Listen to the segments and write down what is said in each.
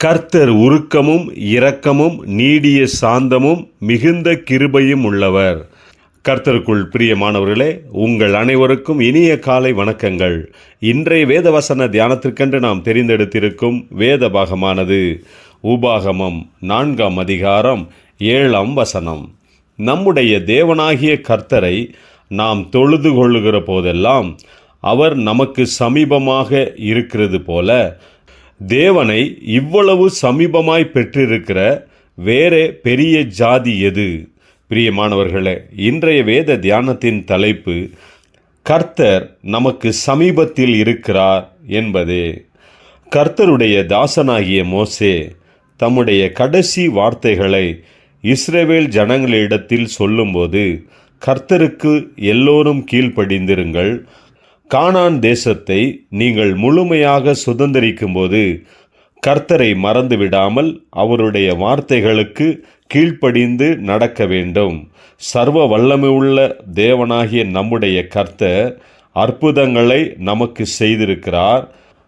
கர்த்தர் உருக்கமும் இரக்கமும் நீடிய சாந்தமும் மிகுந்த கிருபையும் உள்ளவர். கர்த்தருக்குள் பிரியமானவர்களே உங்கள் அனைவருக்கும் இனிய காலை வணக்கங்கள். இன்றைய வேதவசன தியானத்திற்கென்று நாம் தெரிந்தெடுத்திருக்கும் வேத பாகமானது உபாகமம் நான்காம் அதிகாரம் ஏழாம் வசனம். நம்முடைய தேவனாகிய கர்த்தரை நாம் தொழுது கொள்ளுகிற போதெல்லாம் அவர் நமக்கு சமீபமாக இருக்கிறது போல தேவனை இவ்வளவு சமீபமாய் பெற்றிருக்கிற வேறே பெரிய ஜாதி எது? பிரியமானவர்களே இன்றைய வேத தியானத்தின் தலைப்பு கர்த்தர் நமக்கு சமீபத்தில் இருக்கிறார் என்பதே. கர்த்தருடைய தாசனாகிய மோசே தம்முடைய கடைசி வார்த்தைகளை இஸ்ரேவேல் ஜனங்களிடத்தில் சொல்லும்போது கர்த்தருக்கு எல்லோரும் கீழ்ப்படிந்திருங்கள் கானான் தேசத்தை நீங்கள் முழுமையாக சுதந்திரிக்கும்போது கர்த்தரை மறந்துவிடாமல் அவருடைய வார்த்தைகளுக்கு கீழ்ப்படிந்து நடக்க வேண்டும். சர்வ வல்லமையுள்ள தேவனாகிய நம்முடைய கர்த்தர் அற்புதங்களை நமக்கு செய்திருக்கிறார்.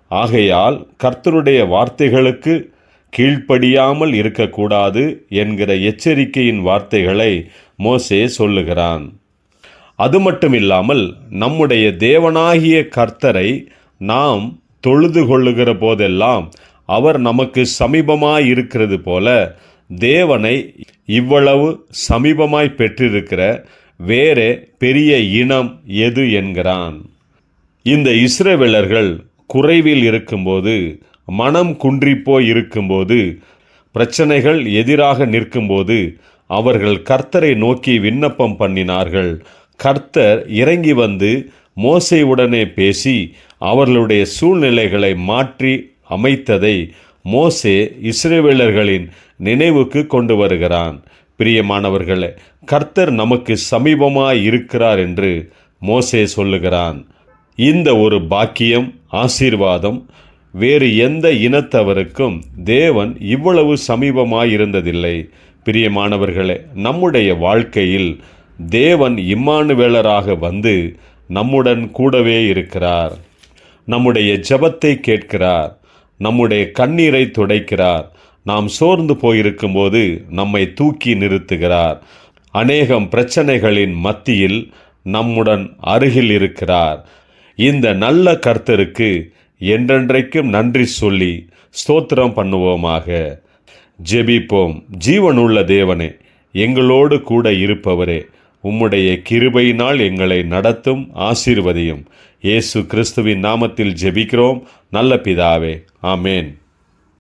ஆகையால் கர்த்தருடைய வார்த்தைகளுக்கு கீழ்ப்படியாமல் இருக்கக்கூடாது என்கிற எச்சரிக்கையின் வார்த்தைகளை மோசே சொல்லுகிறான். அது மட்டும் இல்லாமல் நம்முடைய தேவனாகிய கர்த்தரை நாம் தொழுது கொள்ளுகிற போதெல்லாம் அவர் நமக்கு சமீபமாய் இருக்கிறது போல தேவனை இவ்வளவு சமீபமாய் பெற்றிருக்கிற வேறே பெரிய இனம் எது என்கிறான்? இந்த இஸ்ரவேலர்கள் குறைவில் இருக்கும்போது மனம் குன்றிப்போய் இருக்கும்போது பிரச்சனைகள் எதிராக நிற்கும்போது அவர்கள் கர்த்தரை நோக்கி விண்ணப்பம் பண்ணினார்கள். கர்த்தர் இறங்கி வந்து மோசையுடனே பேசி அவர்களுடைய சூழ்நிலைகளை மாற்றி அமைத்ததை மோசே இஸ்ரேவேலர்களின் நினைவுக்கு கொண்டு வருகிறான். பிரியமானவர்களே கர்த்தர் நமக்கு சமீபமாய் இருக்கிறார் என்று மோசே சொல்லுகிறான். இந்த ஒரு பாக்கியம் ஆசீர்வாதம் வேறு எந்த இனத்தவருக்கும் தேவன் இவ்வளவு சமீபமாயிருந்ததில்லை பிரியமானவர்களே நம்முடைய வாழ்க்கையில் தேவன் இம்மானுவேலராக வந்து நம்முடன் கூடவே இருக்கிறார். நம்முடைய ஜெபத்தை கேட்கிறார். நம்முடைய கண்ணீரை துடைக்கிறார். நாம் சோர்ந்து போயிருக்கும்போது நம்மை தூக்கி நிறுத்துகிறார். அநேகம் பிரச்சனைகளின் மத்தியில் நம்முடன் அருகில் இருக்கிறார். இந்த நல்ல கர்த்தருக்கு என்றென்றைக்கும் நன்றி சொல்லி ஸ்தோத்திரம் பண்ணுவோமாக. ஜெபிப்போம். ஜீவனுள்ள தேவனே எங்களோடு கூட இருப்பவரே உம்முடைய கிருபையினால் எங்களை நடத்தும் ஆசீர்வதியும். இயேசு கிறிஸ்துவின் நாமத்தில் ஜெபிக்கிறோம். நல்ல பிதாவே. ஆமேன்.